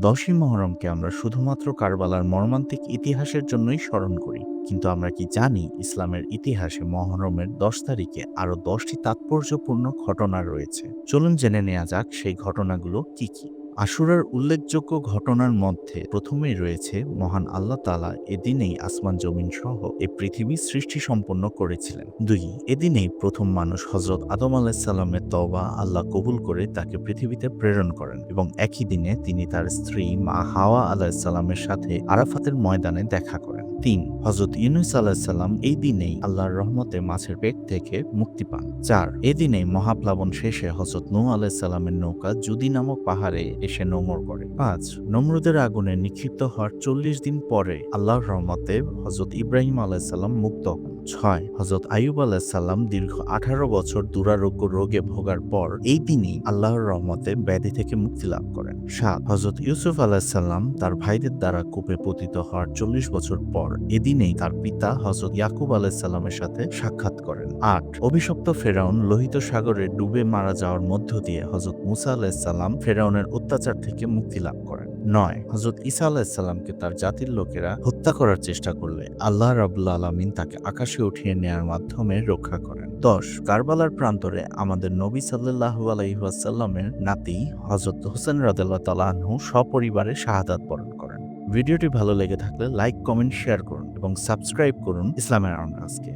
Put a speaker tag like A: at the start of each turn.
A: দশই মহরমকে আমরা শুধুমাত্র কারবালার মর্মান্তিক ইতিহাসের জন্যই স্মরণ করি। কিন্তু আমরা কি জানি ইসলামের ইতিহাসে মহরমের দশ তারিখে আরও দশটি তাৎপর্যপূর্ণ ঘটনা রয়েছে। চলুন জেনে নেওয়া যাক সেই ঘটনাগুলো কি কি। আশুরার উল্লেখযোগ্য ঘটনার মধ্যে প্রথমেই রয়েছে, মহান আল্লাহ তালা এদিনেই আসমান জমিন সহ এ পৃথিবী সৃষ্টি সম্পন্ন করেছিলেন। দুই, এদিনেই প্রথম মানুষ হজরত আদম আলাহিসাল্লামের তবা আল্লাহ কবুল করে তাকে পৃথিবীতে প্রেরণ করেন এবং একই দিনে তিনি তার স্ত্রী মা হাওয়া আলাহিসাল্লামের সাথে আরাফাতের ময়দানে দেখা করেন। তিন হজরত ইউনুস সাল্লাম এই দিনেই আল্লাহর রহমতে মাছের পেট থেকে মুক্তি পান। চার এদিনেই মহাপ্লাবন শেষে হজরত নৌ আলাহ সাল্লামের নৌকা জুদি নামক পাহাড়ে এসে নোমর করে। পাঁচ, নমরুদের আগুনে নিক্ষিপ্ত হওয়ার চল্লিশ দিন পরে আল্লাহর রহমতে হজরত ইব্রাহিম আলাহ সাল্লাম মুক্ত হন। ছয় হজরত আয়ুব আলাহিসাল্লাম দীর্ঘ আঠারো বছর দুরারোগ্য রোগে ভোগার পর এই দিনই আল্লাহর রহমতে ব্যাধি থেকে মুক্তি লাভ করেন। সাত হজরত ইউসুফ আলাহিসাল্লাম তার ভাইদের দ্বারা কূপে পতিত হওয়ার চল্লিশ বছর পর এদিনেই তার পিতা হজরত ইয়াকুব আলাহিসাল্লামের সাথে সাক্ষাৎ করেন। আট, অভিশপ্ত ফেরাউন লোহিত সাগরে ডুবে মারা যাওয়ার মধ্য দিয়ে হজরত মুসা আলাহিসাল্লাম ফেরাউনের অত্যাচার থেকে মুক্তি লাভ করেন। নয়। হজরত ঈসা আলাহিসাল্লামকে তার জাতির লোকেরা হত্যা করার চেষ্টা করলে আল্লাহ রাবুল্লা আলমিন তাকে আকাশে উঠিয়ে নেয়ার মাধ্যমে রক্ষা করেন। দশ, কারবালার প্রান্তরে আমাদের নবী সাল্লাহু আলাইসাল্লামের নাতি হজরত হোসেন রাদেল্লা তালাহু সপরিবারে শাহাদাত বরণ করেন। ভিডিওটি ভালো লেগে থাকলে লাইক, কমেন্ট, শেয়ার করুন এবং সাবস্ক্রাইব করুন ইসলামের আন্দাজকে